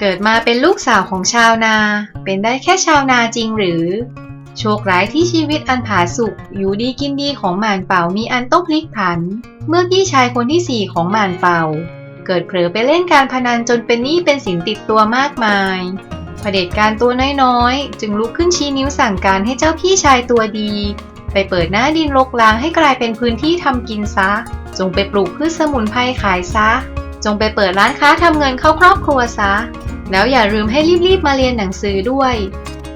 เกิดมาเป็นลูกสาวของชาวนา เป็นได้แค่ชาวนาจริงหรือ โชคร้ายที่ชีวิตอันผาสุกอยู่ดีกินดีของหม่านเป่ามีอันต้องพลิกผัน เมื่อพี่ชายคนที่สี่ของหม่านเป่า เกิดเผลอไปเล่นการพนันจนเป็นหนี้เป็นสินติดตัวมากมายเผด็จการตัวน้อยๆ จึงลุกขึ้นชี้นิ้วสั่งการให้เจ้าพี่ชายตัวดี ไปเปิดหน้าดินรกร้างให้กลายเป็นพื้นที่ทำกินซะ จงไปปลูกพืชสมุนไพรขายซะ จงไปเปิดร้านค้าทำเงินเข้าครอบครัวซะ แล้วอย่าลืมให้รีบๆมาเรียนหนังสือด้วย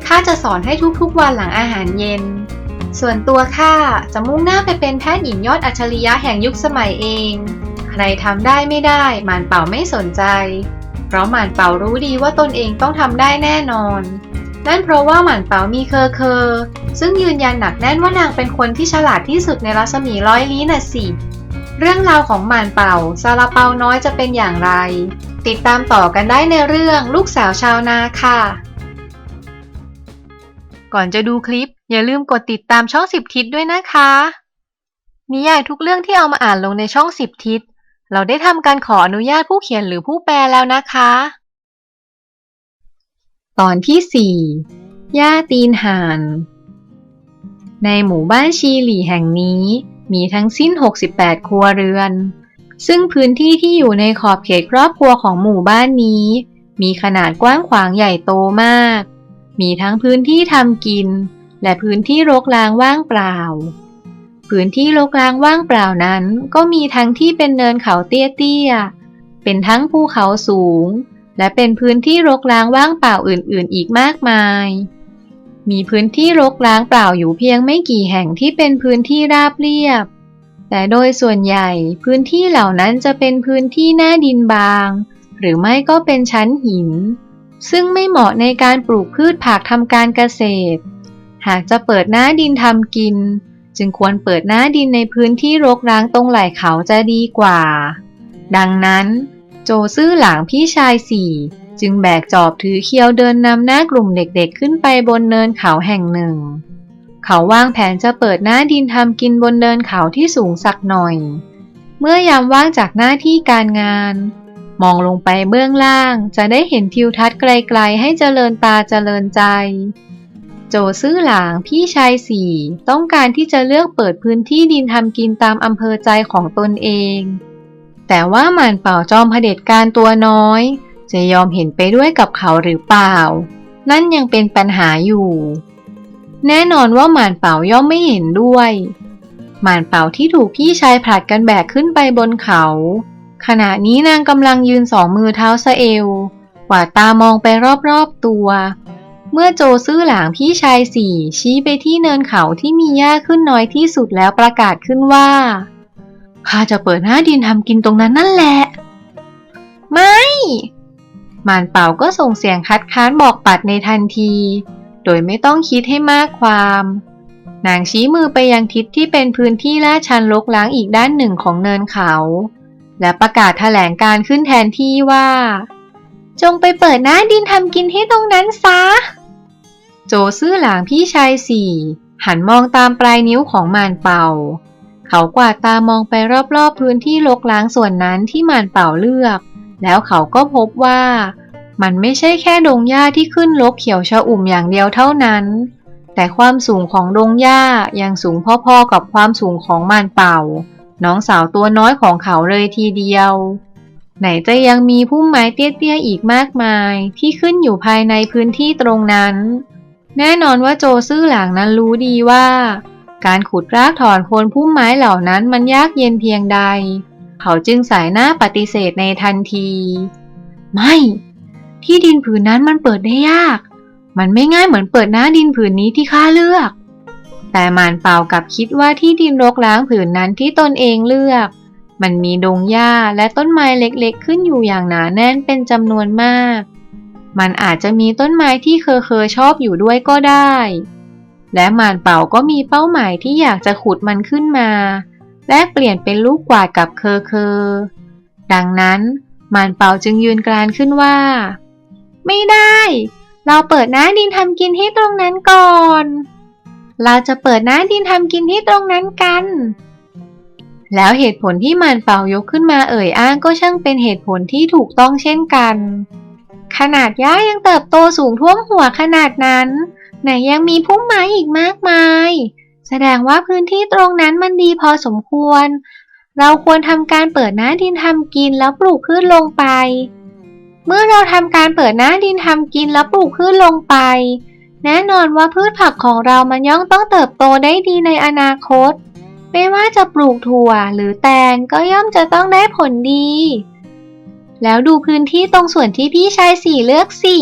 ข้าจะสอนให้ทุกๆวันหลังอาหารเย็น ส่วนตัวข้าจะมุ่งหน้าไปเป็นแพทย์หญิงยอดอัจฉริยะแห่งยุคสมัยเอง ใครทำได้ไม่ได้หมานเป่าไม่สนใจ เพราะหมานเป่ารู้ดีว่าตนเองต้องทำได้แน่นอน นั่นเพราะว่าหมานเป่ามีเคอเคอ ซึ่งยืนยันหนักแน่นว่านางเป็นคนที่ฉลาดที่สุดในรัศมีร้อยลี้น่ะสิ เรื่องราวของหมานเป่าซาลาเปาน้อยจะเป็นอย่างไร ติดตามต่อกันได้ในเรื่องลูกสาวชาวนาค่ะ ก่อนจะดูคลิป อย่าลืมกดติดตามช่องสิบทิศด้วยนะคะ นิยายทุกเรื่องที่เอามาอ่านลงในช่องสิบทิศ เราได้ทำการขออนุญาตผู้เขียนหรือผู้แปลแล้วนะคะ ตอนที่สี่ย่าตีนห่านในหมู่บ้านชีหลี่แห่งนี้ มีทั้งสิ้น 68 ครัวเรือน ซึ่งพื้นที่ที่อยู่ในขอบเขตครอบครัวของหมู่บ้านนี้ มีขนาดกว้างขวางใหญ่โตมาก มีทั้งพื้นที่ทำกิน และพื้นที่รกร้างว่างเปล่า พื้นที่รกร้างว่างเปล่านั้น ก็มีทั้งที่เป็นเนินเขาเตี้ยๆ เป็นทั้งภูเขาสูง และเป็นพื้นที่รกร้างว่างเปล่าอื่นๆ อีกมากมาย มีพื้นที่รกร้างเปล่าอยู่เพียงไม่กี่แห่งที่เป็นพื้นที่ราบเรียบ แต่โดยส่วนใหญ่พื้นที่เหล่านั้นจะเป็นพื้นที่หน้าดินบาง หรือไม่ก็เป็นชั้นหิน ซึ่งไม่เหมาะในการปลูกพืชผักทำการเกษตร หากจะเปิดหน้าดินทำกิน จึงควรเปิดหน้าดินในพื้นที่รกร้างตรงไหล่เขาจะดีกว่า ดังนั้น โจซื่อหลางพี่ชายสี่ จึงแบกจอบถือเคียวเดินนำหน้ากลุ่มเด็กๆขึ้นไปบนเนินเขาแห่งหนึ่ง เขาวางแผนจะเปิดหน้าดินทำกินบนเนินเขาที่สูงสักหน่อย เมื่อยามว่างจากหน้าที่การงาน มองลงไปเบื้องล่างจะได้เห็นทิวทัศน์ไกลๆ ให้เจริญตาเจริญใจ โจซื่อหลางพี่ชายสี่ต้องการที่จะเลือกเปิดพื้นที่ดินทำกินตามอำเภอใจของตนเอง แต่ว่าหมันเป่าจอมเผด็จการตัวน้อย จะยอมเห็นไปด้วยกับเขาหรือเปล่า นั่นยังเป็นปัญหาอยู่ แน่นอนว่าหมานเป่าย่อมไม่เห็นด้วย หมานเป่าที่ถูกพี่ชายผลัดกันแบกขึ้นไปบนเขา ขณะนี้นางกำลังยืนสองมือเท้าสะเอวกวาดตามองไปรอบๆตัว เมื่อโจซื่อหลางพี่ชายสี่ชี้ไปที่เนินเขาที่มีหญ้าขึ้นน้อยที่สุดแล้วประกาศขึ้นว่าข้าจะเปิดหน้าดินทำกินตรงนั้นนั่นแหละ ไม่ มานเป่าก็ส่งเสียงคัดค้านบอกปัดในทันที โดยไม่ต้องคิดให้มากความ นางชี้มือไปยังทิศที่เป็นพื้นที่ลาดชันลกล้างอีกด้านหนึ่งของเนินเขา และประกาศแถลงการขึ้นแทนที่ว่า จงไปเปิดหน้าดินทำกินที่ตรงนั้นซะ โจซื่อหลางพี่ชายสี่หันมองตามปลายนิ้วของมานเป่า เขากวาดตามองไปรอบๆพื้นที่ลกล้างส่วนนั้นที่มานเป่าเลือก แล้วเขาก็พบว่ามันไม่ใช่แค่ดงหญ้าที่ขึ้นรกเขียวชอุ่มอย่างเดียวเท่านั้น แต่ความสูงของดงหญ้ายังสูงพอๆกับความสูงของมานเป่า น้องสาวตัวน้อยของเขาเลยทีเดียว ไหนจะยังมีพุ่มไม้เตี้ยๆอีกมากมายที่ขึ้นอยู่ภายในพื้นที่ตรงนั้น แน่นอนว่าโจซื่อหลางนั้นรู้ดีว่า การขุดรากถอนโคนพุ่มไม้เหล่านั้นมันยากเย็นเพียงใด เขาจึงสายหน้าปฏิเสธในทันที ไม่ ที่ดินผืนนั้นมันเปิดได้ยาก มันไม่ง่ายเหมือนเปิดหน้าดินผืนนี้ที่ข้าเลือก แต่มานเป่ากับคิดว่าที่ดินรกร้างผืนนั้นที่ตนเองเลือก มันมีดงหญ้าและต้นไม้เล็กๆ ขึ้นอยู่อย่างหนาแน่นเป็นจำนวนมาก มันอาจจะมีต้นไม้ที่เคอเคอชอบอยู่ด้วยก็ได้ และมานเป่าก็มีเป้าหมายที่อยากจะขุดมันขึ้นมา แลกเปลี่ยนเป็นลูกกวาดกับเคอเคอ ดังนั้นมานเป่าจึงยืนกรานขึ้นว่า ไม่ได้ เราเปิดหน้าดินทำกินที่ตรงนั้นก่อน เราจะเปิดหน้าดินทำกินที่ตรงนั้นกัน แล้วเหตุผลที่มานเป่ายกขึ้นมาเอ่ยอ้างก็ช่างเป็นเหตุผลที่ถูกต้องเช่นกัน ขนาดหญ้ายังเติบโตสูงท่วมหัวขนาดนั้น ไหนยังมีพุ่มไม้อีกมากมาย แสดงว่าพื้นที่ตรงนั้นมันดีพอสมควร เราควรทำการเปิดหน้าดินทำกินแล้วปลูกพืชลงไป เมื่อเราทำการเปิดหน้าดินทำกินแล้วปลูกพืชลงไป แน่นอนว่าพืชผักของเรามันย่อมต้องเติบโตได้ดีในอนาคต ไม่ว่าจะปลูกถั่วหรือแตงก็ย่อมจะต้องได้ผลดี แล้วดูพื้นที่ตรงส่วนที่พี่ชายสี่เลือกสิ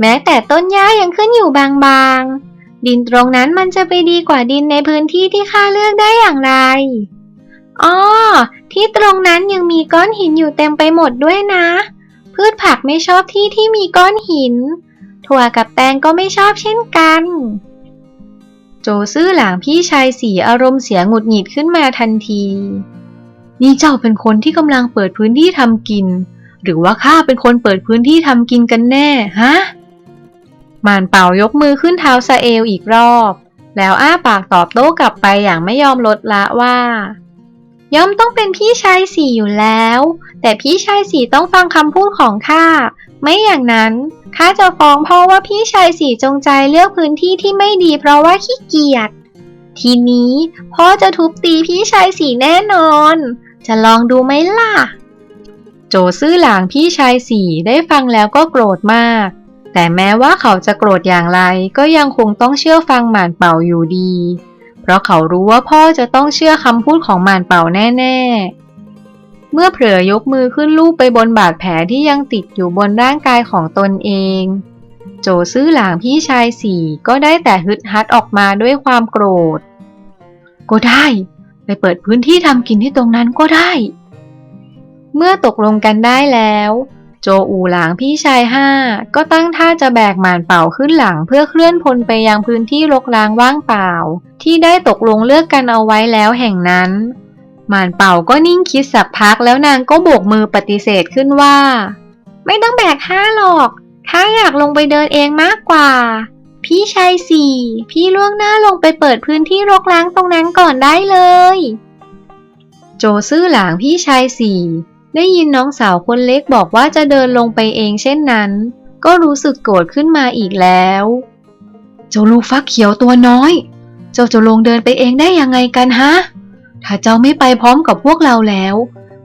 แม้แต่ต้นหญ้ายังขึ้นอยู่บางๆ ดินตรงนั้นมันจะไปดีกว่าดินในพื้นที่ที่ข้าเลือกได้อย่างไรอ้อที่ตรงนั้นยังมีก้อนหินอยู่เต็มไปหมดด้วยนะ พืชผักไม่ชอบที่ที่มีก้อนหิน ถั่วกับแตงก็ไม่ชอบเช่นกัน โจซื่อหลางพี่ชายสีอารมณ์เสียหงุดหงิดขึ้นมาทันที นี่เจ้าเป็นคนที่กำลังเปิดพื้นที่ทำกิน หรือว่าข้าเป็นคนเปิดพื้นที่ทำกินกันแน่ ฮะ มานเป่ายกมือขึ้นเท้าซาเอลอีกรอบ แล้วอ้าปากตอบโต้กลับไปอย่างไม่ยอมลดละว่า ย่อมต้องเป็นพี่ชายสี่อยู่แล้ว แต่พี่ชายสี่ต้องฟังคำพูดของข้า ไม่อย่างนั้นข้าจะฟ้องพ่อว่าพี่ชายสี่จงใจเลือกพื้นที่ที่ไม่ดีเพราะว่าขี้เกียจ ทีนี้พ่อจะทุบตีพี่ชายสี่แน่นอน จะลองดูไหมล่ะ โจซื่อหลางพี่ชายสี่ได้ฟังแล้วก็โกรธมาก แต่แม้ว่าเขาจะโกรธอย่างไรก็ยังคงต้องเชื่อฟังหมานเป่าอยู่ดี เพราะเขารู้ว่าพ่อจะต้องเชื่อคำพูดของหมานเป่าแน่ๆ เมื่อเผลอยกมือขึ้นลูบไปบนบาดแผลที่ยังติดอยู่บนร่างกายของตนเอง โจซื่อหลางพี่ชายสี่ก็ได้แต่ฮึดฮัดออกมาด้วยความโกรธ ก็ได้ ไปเปิดพื้นที่ทำกินที่ตรงนั้นก็ได้ เมื่อตกลงกันได้แล้ว โจอูหลางพี่ชายห้าก็ตั้งท่าจะแบกหมานเป่าขึ้นหลังเพื่อเคลื่อนพลไปยังพื้นที่รกร้างว่างเปล่า ที่ได้ตกลงเลือกกันเอาไว้แล้วแห่งนั้น หมานเป่าก็นิ่งคิดสักพักแล้วนางก็โบกมือปฏิเสธขึ้นว่า ไม่ต้องแบกข้าหรอกข้าอยากลงไปเดินเองมากกว่า พี่ชายสี่พี่ล่วงหน้าลงไปเปิดพื้นที่รกร้างตรงนั้นก่อนได้เลย โจซื่อหลางพี่ชายสี่ ได้ยินน้องสาวคนเล็กบอกว่าจะเดินลงไปเองเช่นนั้น ก็รู้สึกโกรธขึ้นมาอีกแล้ว เจ้าลูกฟักเขียวตัวน้อย เจ้าจะลงเดินไปเองได้ยังไงกันฮะ ถ้าเจ้าไม่ไปพร้อมกับพวกเราแล้ว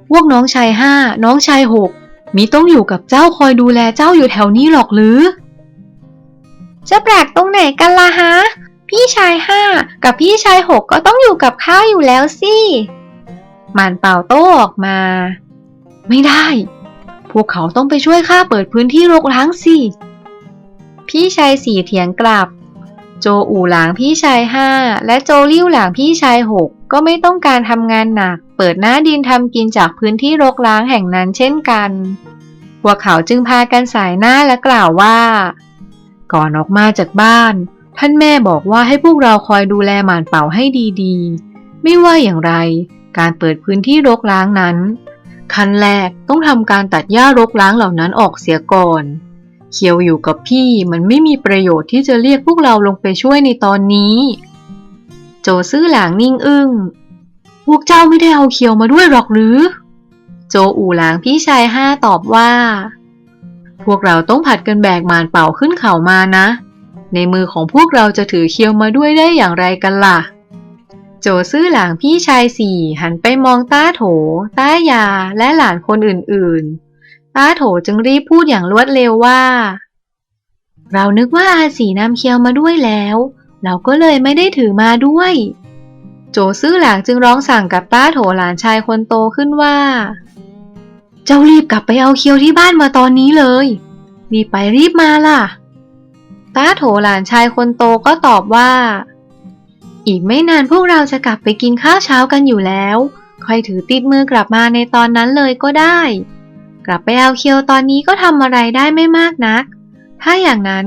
พวกน้องชายห้าน้องชายหกมีต้องอยู่กับเจ้าคอยดูแลเจ้าอยู่แถวนี้หรอกหรือ จะแปลกตรงไหนกันล่ะฮะ พี่ชายห้ากับพี่ชายหกก็ต้องอยู่กับข้าอยู่แล้วสิหมานเป่าโต้ออกมา ไม่ได้ พวกเขาต้องไปช่วยข้าเปิดพื้นที่รกร้างสิ พี่ชายสี่เถียงกลับ โจอู่หลางพี่ชายห้าและโจลิ้วหลางพี่ชายหกก็ไม่ต้องการทำงานหนัก เปิดหน้าดินทำกินจากพื้นที่รกร้างแห่งนั้นเช่นกัน พวกเขาจึงพากันสายหน้าและกล่าวว่า ก่อนออกมาจากบ้าน ท่านแม่บอกว่าให้พวกเราคอยดูแลหมานเป่าให้ดีๆ ไม่ว่าอย่างไร การเปิดพื้นที่รกร้างนั้น ขั้นแรกต้องทำการตัดหญ้ารกร้างเหล่านั้นออกเสียก่อน เคียวอยู่กับพี่มันไม่มีประโยชน์ที่จะเรียกพวกเราลงไปช่วยในตอนนี้ โจซื่อหลางนิ่งอึง้ง พวกเจ้าไม่ได้เอาเคียวมาด้วยหรอกหรือ โจอู่หลางพี่ชายห้าตอบว่า พวกเราต้องผัดกันแบกมานเป่าขึ้นเขามานะ ในมือของพวกเราจะถือเคียวมาด้วยได้อย่างไรกันล่ะ โจซื่อหลางพี่ชายสี่หันไปมองต้าโถ ต้ายาและหลานคนอื่นๆ ต้าโถจึงรีบพูดอย่างรวดเร็วว่า เรานึกว่าอาสีนำเคียวมาด้วยแล้ว เราก็เลยไม่ได้ถือมาด้วย โจซื่อหลางจึงร้องสั่งกับต้าโถหลานชายคนโตขึ้นว่า เจ้ารีบกลับไปเอาเคียวที่บ้านมาตอนนี้เลย รีบไปรีบมาล่ะ ต้าโถหลานชายคนโตก็ตอบว่า อีกไม่นานพวกเราจะกลับไปกินข้าวเช้ากันอยู่แล้ว ค่อยถือติดมือกลับมาในตอนนั้นเลยก็ได้ กลับไปเอาเคียวตอนนี้ก็ทำอะไรได้ไม่มากนัก ถ้าอย่างนั้น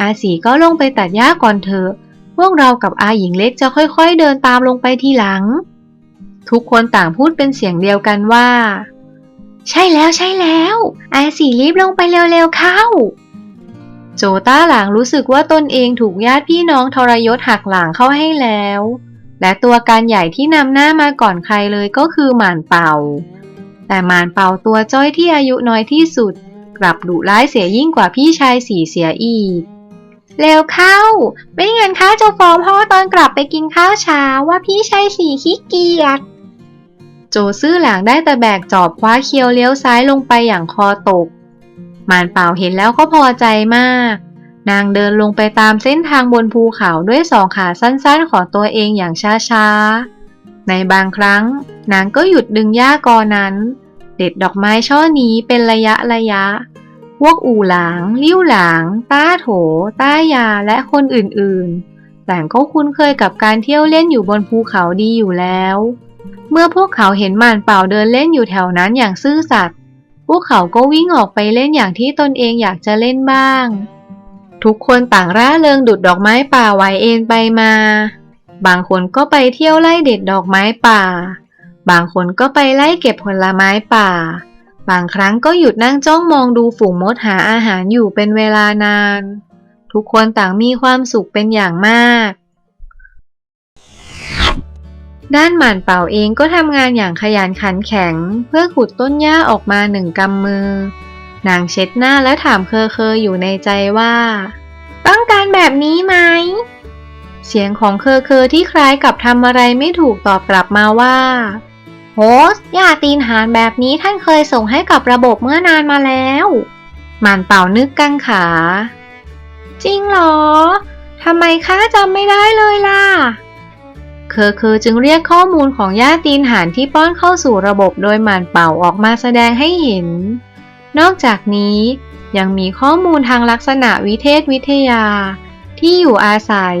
อาสีก็ลงไปตัดหญ้าก่อนเถอะ พวกเรากับอาหญิงเล็กจะค่อยๆเดินตามลงไปทีหลัง ทุกคนต่างพูดเป็นเสียงเดียวกันว่า ใช่แล้วใช่แล้ว อาสีรีบลงไปเร็วๆเข้า โจต้าหลางรู้สึกว่าตนเองถูกญาติพี่น้องทรยศหักหลังเข้าให้แล้ว และตัวการใหญ่ที่นำหน้ามาก่อนใครเลยก็คือหมานเป่า แต่หมานเป่าตัวจ้อยที่อายุน้อยที่สุด กลับดุร้ายเสียยิ่งกว่าพี่ชายสี่เสียอีกเร็วเข้า ไม่งั้นข้าจะฟ้องพ่อตอนกลับไปกินข้าวเช้าว่าพี่ชายสี่ขี้เกียจ โจซื่อหลางได้แต่แบกจอบคว้าเคียวเลี้ยวซ้ายลงไปอย่างคอตก มานเป่าเห็นแล้วก็พอใจมาก นางเดินลงไปตามเส้นทางบนภูเขาด้วยสองขาสั้นๆของตัวเองอย่างช้าๆ ในบางครั้ง นางก็หยุดดึงหญ้ากอนั้น เด็ดดอกไม้ช่อนี้เป็นระยะระยะ พวกอู่หลาง ลิ้วหลาง ต้าโถ ต้ายาและคนอื่นๆแต่ก็คุ้นเคยกับการเที่ยวเล่นอยู่บนภูเขาดีอยู่แล้ว เมื่อพวกเขาเห็นหมานเป่าเดินเล่นอยู่แถวนั้นอย่างซื่อสัตย์ วกเขาก็วิ่งออกไปเล่นอย่างที่ตนเองอยากจะเล่นบ้าง ทุกคนต่างร่าเริงดุดดอกไม้ป่าไหวเอ็นไปมา บางคนก็ไปเที่ยวไล่เด็ดดอกไม้ป่า บางคนก็ไปไล่เก็บผลไม้ป่า บางครั้งก็หยุดนั่งจ้องมองดูฝูงมดหาอาหารอยู่เป็นเวลานาน ทุกคนต่างมีความสุขเป็นอย่างมาก ด้านหมันเป่าเองก็ทำงานอย่างขยันขันแข็ง เพื่อขุดต้นหญ้าออกมาหนึ่งกำมือ นางเช็ดหน้าและถามเคอเคออยู่ในใจว่า ต้องการแบบนี้ไหม เสียงของเคอเคอที่คล้ายกับทำอะไรไม่ถูกตอบกลับมาว่า โฮสยาตีนหารแบบนี้ท่านเคยส่งให้กับระบบเมื่อนานมาแล้วหมันเป่านึกกังขา จริงเหรอทำไมข้าจำไม่ได้เลยล่ะ เคอเคอจึงเรียกข้อมูลของย่าตีนหารที่ป้อนเข้าสู่ระบบโดยหมันเป่าออกมาแสดงให้เห็น นอกจากนี้ยังมีข้อมูลทางลักษณะวิเทศวิทยา ที่อยู่อาศัย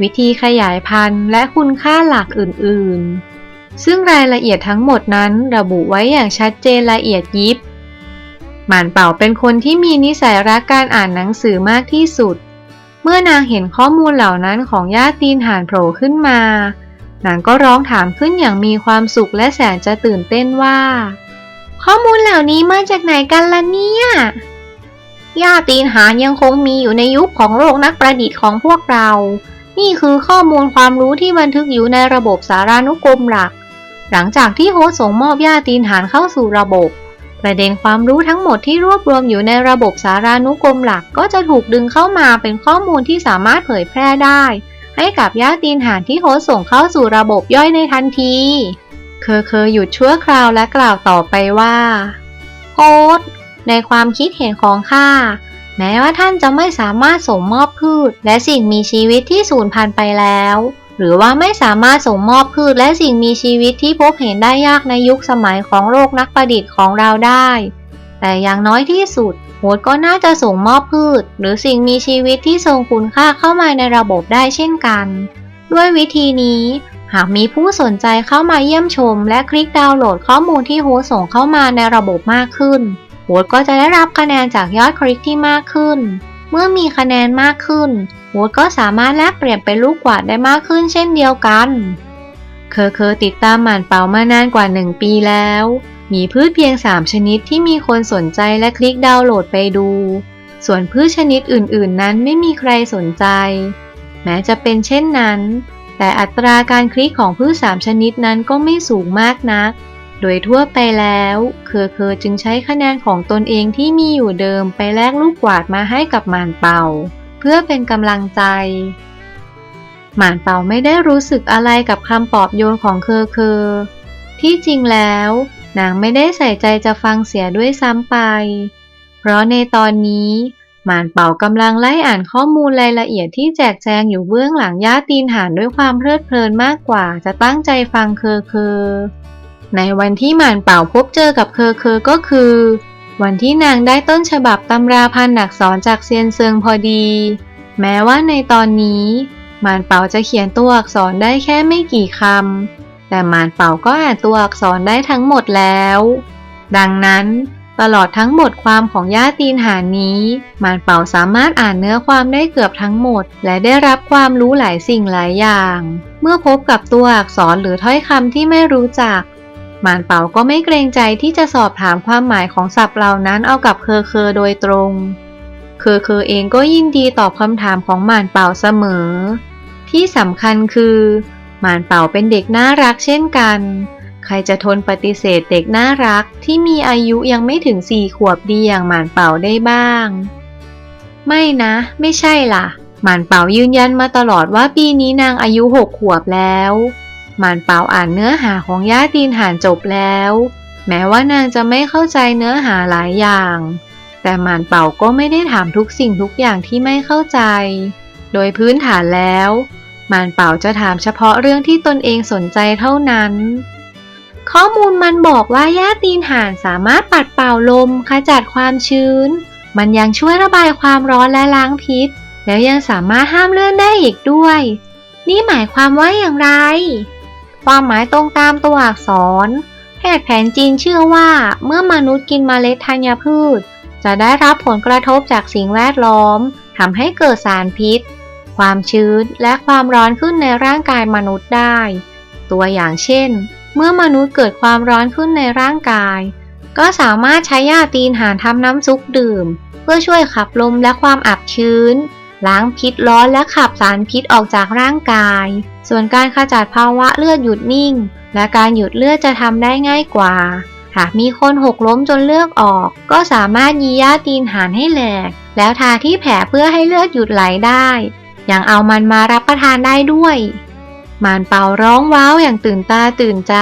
วิธีขยายพันธุ์ และคุณค่าหลักอื่นๆ ซึ่งรายละเอียดทั้งหมดนั้นระบุไว้อย่างชัดเจนละเอียดยิบ หมานเป่าเป็นคนที่มีนิสัยรักการอ่านหนังสือมากที่สุด เมื่อนางเห็นข้อมูลเหล่านั้นของญาติตีนหานโผล่ขึ้นมา นางก็ร้องถามขึ้นอย่างมีความสุขและแสนจะตื่นเต้นว่า ข้อมูลเหล่านี้มาจากไหนกันล่ะเนี่ยญาตีนหานยังคงมีอยู่ในยุคของโลกนักประดิษฐ์ของพวกเรา นี่คือข้อมูลความรู้ที่บันทึกอยู่ในระบบสารานุกรมหลัก หลังจากที่โฮสส่งมอบญาติตีนหานเข้าสู่ระบบ ประเด็นความรู้ทั้งหมดที่รวบรวมอยู่ในระบบสารานุกรมหลักก็จะถูกดึงเข้ามาเป็นข้อมูลที่สามารถเผยแพร่ได้ ให้กับญาตินหานที่โฮสส่งเข้าสู่ระบบย่อยในทันที เคอเคอหยุดชั่วคราวและกล่าวต่อไปว่าโฮสในความคิดเห็นของข้าแม้ว่าท่านจะไม่สามารถส่งมอบพืช และสิ่งมีชีวิตที่สูญพันธุ์ไปแล้ว หรือว่าไม่สามารถส่งมอบพืชและสิ่งมีชีวิตที่พบเห็นได้ยากในยุคสมัยของโลกนักประดิษฐ์ของเราได้ แต่อย่างน้อยที่สุดโฮสก็น่าจะส่งมอบพืช หรือสิ่งมีชีวิตที่ทรงคุณค่าเข้ามาในระบบได้เช่นกัน ด้วยวิธีนี้หากมีผู้สนใจเข้ามาเยี่ยมชม และคลิกดาวน์โหลดข้อมูลที่โฮสส่งเข้ามาในระบบมากขึ้นโฮสก็จะได้รับคะแนนจากยอดคลิกที่มากขึ้น เมื่อมีคะแนนมากขึ้นโฮสต์ก็สามารถแลกเปลี่ยนเป็นลูกกวาดได้มากขึ้นเช่นเดียวกัน เคอเคอติดตามหมานเป่ามานานกว่า 1 ปีแล้ว มีพืชเพียง 3 ชนิดที่มีคนสนใจและคลิกดาวน์โหลดไปดู ส่วนพืชชนิดอื่น ๆ นั้นไม่มีใครสนใจ แม้จะเป็นเช่นนั้น แต่อัตราการคลิกของพืช 3 ชนิดนั้นก็ไม่สูงมากนัก โดยทั่วไปแล้ว เคอเคอจึงใช้คะแนนของตนเองที่มีอยู่เดิมไปแลกลูกกวาดมาให้กับหมานเป่า เพื่อเป็นกำลังใจ หมานเป่าไม่ได้รู้สึกอะไรกับคำปลอบโยนของเคอเคอ ที่จริงแล้วนางไม่ได้ใส่ใจจะฟังเสียด้วยซ้ำไป เพราะในตอนนี้หมานเป่ากำลังไล่อ่านข้อมูลรายละเอียดที่แจกแจงอยู่เบื้องหลังย่าตีนหานด้วยความเพลิดเพลินมากกว่าจะตั้งใจฟังเคอเคอ ในวันที่หมานเป่าพบเจอกับเคอเคอก็คือ วันที่นางได้ต้นฉบับตำราพันอักษรจากเซียนเซิงพอดี แม้ว่าในตอนนี้หมานเป่าจะเขียนตัวอักษรได้แค่ไม่กี่คำแต่หมานเป่าก็อ่านตัวอักษรได้ทั้งหมดแล้ว ดังนั้นตลอดทั้งบทความของย่าตีนหานนี้หมานเป่าสามารถอ่านเนื้อความได้เกือบทั้งหมด และได้รับความรู้หลายสิ่งหลายอย่าง เมื่อพบกับตัวอักษรหรือถ้อยคำที่ไม่รู้จัก มานเป่าก็ไม่เกรงใจที่จะสอบถามความหมายของศัพท์เหล่านั้นเอากับเคอเคอโดยตรง เคอเคอเองก็ยินดีตอบคำถามของหมานเป่าเสมอ ที่สำคัญคือหมานเป่าเป็นเด็กน่ารักเช่นกัน ใครจะทนปฏิเสธเด็กน่ารักที่มีอายุยังไม่ถึงสี่ขวบดีอย่างหมานเป่าได้บ้าง ไม่นะ ไม่ใช่ล่ะหมานเป่ายืนยันมาตลอดว่าปีนี้นางอายุหกขวบแล้ว มานเป่าอ่านเนื้อหาของย่าตีนหานจบแล้ว แม้ว่านางจะไม่เข้าใจเนื้อหาหลายอย่าง แต่มานเป่าก็ไม่ได้ถามทุกสิ่งทุกอย่างที่ไม่เข้าใจ โดยพื้นฐานแล้วมานเป่าจะถามเฉพาะเรื่องที่ตนเองสนใจเท่านั้น ข้อมูลมันบอกว่าหญ้าตีนห่านสามารถปัดเป่าลมขจัดความชื้น มันยังช่วยระบายความร้อนและล้างพิษ แล้วยังสามารถห้ามเลื่อดได้อีกด้วย นี่หมายความว่าอย่างไร ความหมายตรงตามตัวอักษร แพทย์แผนจีนเชื่อว่า เมื่อมนุษย์กินเมล็ดธัญพืช จะได้รับผลกระทบจากสิ่งแวดล้อมทำให้เกิดสารพิษ ความชื้นและความร้อนขึ้นในร่างกายมนุษย์ได้ ตัวอย่างเช่น เมื่อมนุษย์เกิดความร้อนขึ้นในร่างกาย ก็สามารถใช้ยาตีนหานทำน้ำซุปดื่ม เพื่อช่วยขับลมและความอับชื้น ล้างพิษร้อนและขับสารพิษออกจากร่างกาย ส่วนการขจัดภาวะเลือดหยุดนิ่ง และการหยุดเลือดจะทำได้ง่ายกว่า หากมีคนหกล้มจนเลือดออก ก็สามารถยียาตีนหานให้แหลก แล้วทาที่แผลเพื่อให้เลือดหยุดไหลได้ ยังเอามันมารับประทานได้ด้วยมานเป่าร้องว้าวอย่างตื่นตาตื่นใจ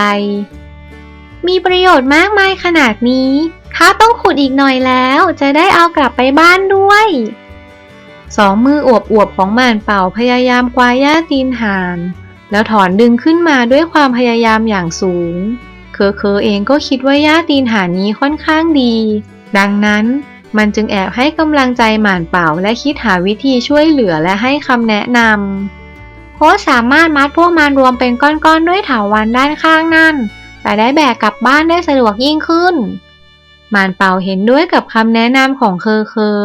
มีประโยชน์มากมายขนาดนี้ข้าต้องขุดอีกหน่อยแล้ว จะได้เอากลับไปบ้านด้วย สองมืออวบๆของมานเป่าพยายามคว้าหญ้าตีนหาน แล้วถอนดึงขึ้นมาด้วยความพยายามอย่างสูง เคอเคอเองก็คิดว่าหญ้าตีนหานนี้ค่อนข้างดี ดังนั้นมันจึงแอบให้กำลังใจหมานเป่าและคิดหาวิธีช่วยเหลือและให้คำแนะนำโค้ชสามารถมัดพวกมันรวมเป็นก้อนๆด้วยเถาวันด้านข้างนั่น แต่ได้แบกกลับบ้านได้สะดวกยิ่งขึ้นหมานเป่าเห็นด้วยกับคำแนะนำของเคอเคอ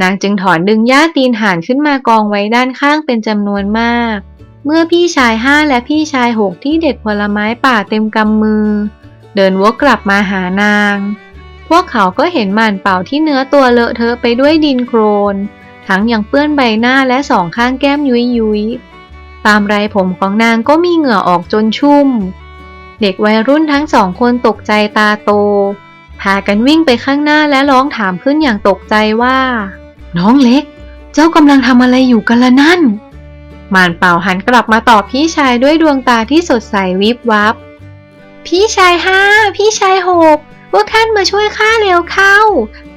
นางจึงถอนดึงหญ้าตีนห่านขึ้นมากองไว้ด้านข้างเป็นจำนวนมาก เมื่อพี่ชายห้าและพี่ชายหกที่เด็ดผลไม้ป่าเต็มกำมือ เดินวกกลับมาหานาง พวกเขาก็เห็นหมานเป่าที่เนื้อตัวเลอะเทอะไปด้วยดินโครน ทั้งยังเปื้อนใบหน้าและสองข้างแก้มยุยยุยตามไรผมของนางก็มีเหงื่อออกจนชุ่ม เด็กวัยรุ่นทั้งสองคนตกใจตาโต พากันวิ่งไปข้างหน้าและร้องถามขึ้นอย่างตกใจว่า น้องเล็ก เจ้ากำลังทำอะไรอยู่กันละนั่น มานเป่าหันกลับมาตอบพี่ชายด้วยดวงตาที่สดใสวิบวับ พี่ชายห้า พี่ชายหกพวกท่านมาช่วยข้าเร็วเข้า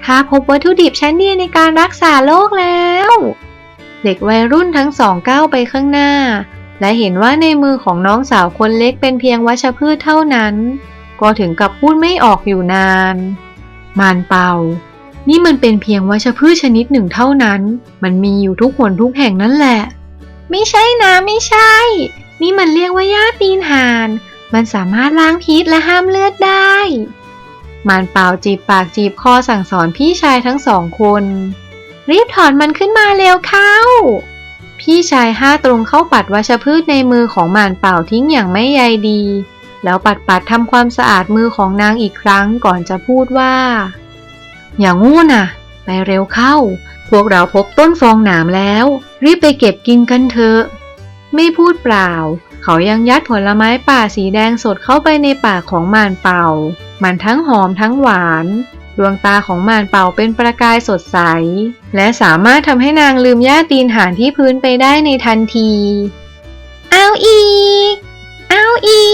ข้าพบวัตถุดิบชั้นดีในการรักษาโรคแล้ว เด็กวัยรุ่นทั้งสองก้าวไปข้างหน้า และเห็นว่าในมือของน้องสาวคนเล็กเป็นเพียงวัชพืชเท่านั้น ก็ถึงกับพูดไม่ออกอยู่นาน มานเป่า นี่มันเป็นเพียงวัชพืชชนิดหนึ่งเท่านั้น มันมีอยู่ทุกคนทุกแห่งนั่นแหละ ไม่ใช่นะไม่ใช่ นี่มันเรียกว่าหญ้าตีนห่าน มันสามารถล้างพิษและห้ามเลือดได้มานเป่าจีบปากจีบคอสั่งสอนพี่ชายทั้งสองคน รีบถอนมันขึ้นมาเร็วเข้า พี่ชายห้าตรงเข้าปัดวัชพืชในมือของมานเป่าทิ้งอย่างไม่ใยดี แล้วปัดปัดทำความสะอาดมือของนางอีกครั้งก่อนจะพูดว่า อย่างงูน่ะ ไปเร็วเข้า พวกเราพบต้นฟองหนามแล้ว รีบไปเก็บกินกันเถอะ ไม่พูดเปล่า เขายังยัดผลไม้ป่าสีแดงสดเข้าไปในปากของมานเป่า มันทั้งหอมทั้งหวาน ดวงตาของมานเป่าเป็นประกายสดใส และสามารถทำให้นางลืมหญ้าตีนหานที่พื้นไปได้ในทันที เอาอีก เอาอี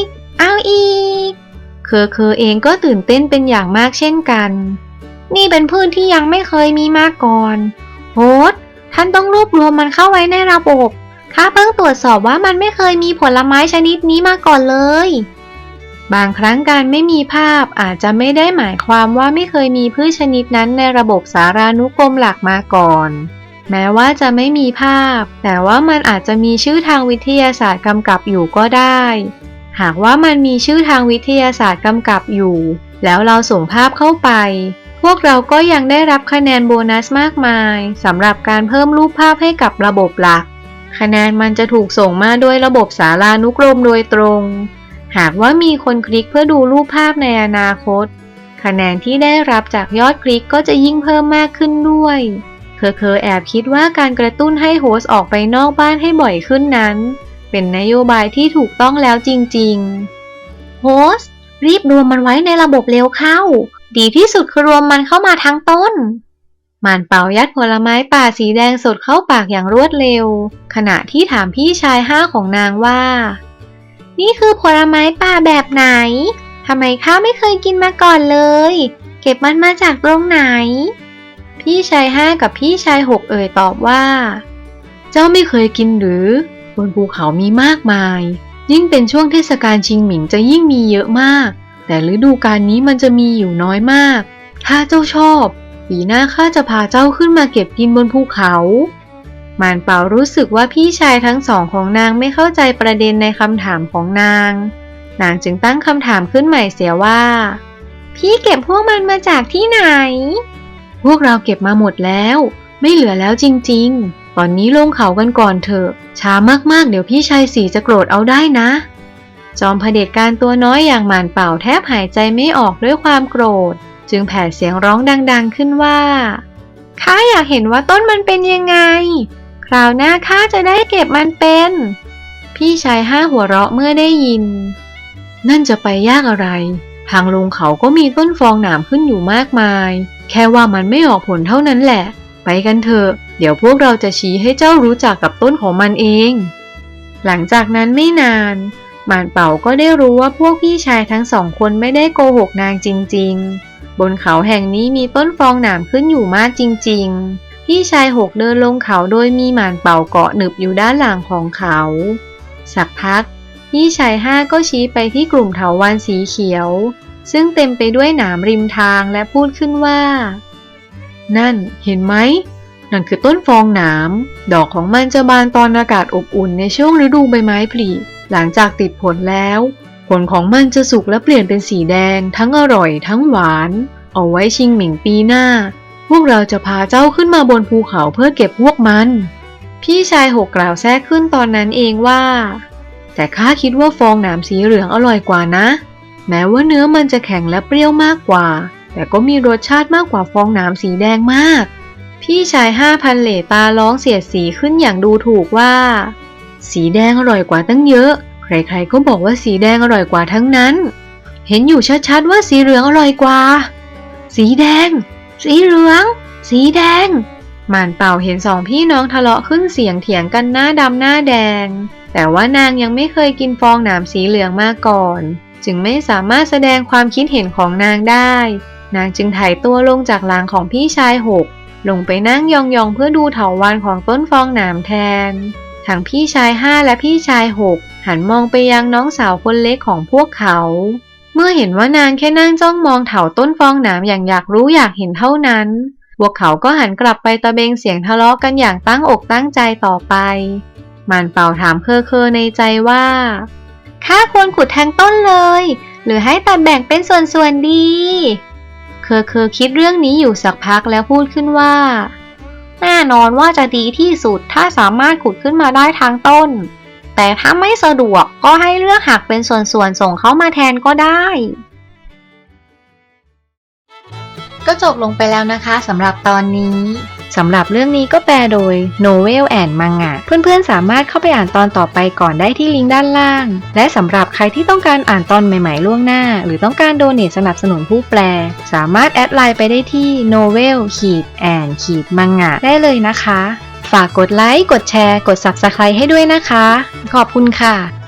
ก เอาอีก เคอเคอเองก็ตื่นเต้นเป็นอย่างมากเช่นกัน นี่เป็นพืชที่ยังไม่เคยมีมาก่อนโฮสท่านต้องรวบรวมมันเข้าไว้ในระบบ ข้าเพิ่งตรวจสอบว่ามันไม่เคยมีผลไม้ชนิดนี้มาก่อนเลย บางครั้งการไม่มีภาพอาจจะไม่ได้หมายความว่าไม่เคยมีพืชชนิดนั้นในระบบสารานุกรมหลักมาก่อน แม้ว่าจะไม่มีภาพ แต่ว่ามันอาจจะมีชื่อทางวิทยาศาสตร์กำกับอยู่ก็ได้ หากว่ามันมีชื่อทางวิทยาศาสตร์กำกับอยู่ แล้วเราส่งภาพเข้าไป พวกเราก็ยังได้รับคะแนนโบนัสมากมายสำหรับการเพิ่มรูปภาพให้กับระบบหลัก คะแนนมันจะถูกส่งมาโดยระบบสารานุกรมโดยตรง หากว่ามีคนคลิกเพื่อดูรูปภาพในอนาคต คะแนนที่ได้รับจากยอดคลิกก็จะยิ่งเพิ่มมากขึ้นด้วยเคอเคอแอบคิดว่าการกระตุ้นให้โฮสต์ออกไปนอกบ้านให้บ่อยขึ้นนั้น เป็นนโยบายที่ถูกต้องแล้วจริงๆ โฮสต์รีบรวมมันไว้ในระบบเร็วเข้า ดีที่สุดคือรวมมันเข้ามาทั้งต้นมันเป่ายัดผลไม้ป่าสีแดงสดเข้าปากอย่างรวดเร็ว ขณะที่ถามพี่ชายห้าของนางว่า นี่คือผลไม้ป่าแบบไหนทำไมข้าไม่เคยกินมาก่อนเลย เก็บมันมาจากตรงไหน พี่ชายห้ากับพี่ชายหกเอ่ยตอบว่า เจ้าไม่เคยกินหรือ บนภูเขามีมากมาย ยิ่งเป็นช่วงเทศกาลชิงหมิงจะยิ่งมีเยอะมาก แต่ฤดูกาลนี้มันจะมีอยู่น้อยมาก ถ้าเจ้าชอบ ปีหน้าข้าจะพาเจ้าขึ้นมาเก็บกินบนภูเขา มานเป่ารู้สึกว่าพี่ชายทั้งสองของนางไม่เข้าใจประเด็นในคำถามของนาง นางจึงตั้งคำถามขึ้นใหม่เสียว่า พี่เก็บพวกมันมาจากที่ไหน พวกเราเก็บมาหมดแล้ว ไม่เหลือแล้วจริง ๆ ตอนนี้ลงเขากันก่อนเถอะ ช้ามากๆ เดี๋ยวพี่ชายสีจะโกรธเอาได้นะ จอมเผด็จการตัวน้อยอย่างหมานเป่าแทบหายใจไม่ออกด้วยความโกรธ จึงแผ่เสียงร้องดัง ๆ ขึ้นว่าข้าอยากเห็นว่าต้นมันเป็นยังไง คราวหน้าข้าจะได้เก็บมันเป็น พี่ชายห้าหัวเราะเมื่อได้ยิน นั่นจะไปยากอะไร ทางลงเขาก็มีต้นฟองหนามขึ้นอยู่มากมาย แค่ว่ามันไม่ออกผลเท่านั้นแหละ ไปกันเถอะ เดี๋ยวพวกเราจะชี้ให้เจ้ารู้จักกับต้นของมันเอง หลังจากนั้นไม่นาน หมานเป่าก็ได้รู้ว่าพวกพี่ชายทั้งสองคนไม่ได้โกหกนางจริง ๆ บนเขาแห่งนี้มีต้นฟองหนามขึ้นอยู่มากจริง ๆ พี่ชายหกเดินลงเขาโดยมีหมานเป่าเกาะหนึบอยู่ด้านหลังของเขา สักพัก พี่ชายห้าก็ชี้ไปที่กลุ่มเถาวัลย์สีเขียว ซึ่งเต็มไปด้วยหนามริมทางและพูดขึ้นว่า นั่นเห็นไหมนั่นคือต้นฟองหนาม ดอกของมันจะบานตอนอากาศอบอุ่นในช่วงฤดูใบไม้ผลิ หลังจากติดผลแล้ว ผลของมันจะสุกและเปลี่ยนเป็นสีแดง ทั้งอร่อยทั้งหวาน เอาไว้ชิงหมิงปีหน้า พวกเราจะพาเจ้าขึ้นมาบนภูเขาเพื่อเก็บพวกมัน พี่ชายหกกล่าวแทรกขึ้นตอนนั้นเองว่า แต่ข้าคิดว่าฟองหนามสีเหลืองอร่อยกว่านะ แม้ว่าเนื้อมันจะแข็งและเปรี้ยวมากกว่า แต่ก็มีรสชาติมากกว่าฟองหนามสีแดงมาก พี่ชายห้าพันเหล่ตาร้องเสียดสีขึ้นอย่างดูถูกว่า สีแดงอร่อยกว่าตั้งเยอะ ใครๆก็บอกว่าสีแดงอร่อยกว่าทั้งนั้น เห็นอยู่ชัดๆว่าสีเหลืองอร่อยกว่า สีแดง สีเหลือง สีแดงหมานเป่าเห็นสองพี่น้องทะเลาะขึ้นเสียงเถียงกันหน้าดำหน้าแดง แต่ว่านางยังไม่เคยกินฟองหนามสีเหลืองมาก่อน จึงไม่สามารถแสดงความคิดเห็นของนางได้ นางจึงถ่ายตัวลงจากหลังของพี่ชายหก ลงไปนั่งยองๆเพื่อดูเถาวันของต้นฟองหนามแทน ทั้งพี่ชายห้าและพี่ชายหกหันมองไปยังน้องสาวคนเล็กของพวกเขา เมื่อเห็นว่านางแค่นั่งจ้องมองเถาต้นฟองหนามอย่างอยากรู้อยากเห็นเท่านั้น พวกเขาก็หันกลับไปตะเบงเสียงทะเลาะกันอย่างตั้งอกตั้งใจต่อไปมานเป่าถามเคอเคอในใจว่าข้าควรขุดทั้งต้นเลย หรือให้ตัดแบ่งเป็นส่วนๆดี เคอเคอคิดเรื่องนี้อยู่สักพักแล้วพูดขึ้นว่า แน่นอนว่าจะดีที่สุดถ้าสามารถขุดขึ้นมาได้ทั้งต้น แต่ถ้าไม่สะดวกก็ให้เลือกหักเป็นส่วนๆส่งเข้ามาแทนก็ได้ ก็จบลงไปแล้วนะคะสำหรับตอนนี้ สำหรับเรื่องนี้ก็แปลโดย Novel and Manga เพื่อนๆ สามารถเข้าไปอ่านตอนต่อไปก่อนได้ที่ลิงก์ด้านล่าง และสำหรับใครที่ต้องการอ่านตอนใหม่ๆ ล่วงหน้า หรือต้องการโดเนทสนับสนุนผู้แปล สามารถแอดไลน์ไปได้ที่ Novel ขีด and ขีด Manga ได้เลยนะคะ ฝากกดไลค์ กดแชร์ กด Subscribe ให้ด้วยนะคะ ขอบคุณค่ะ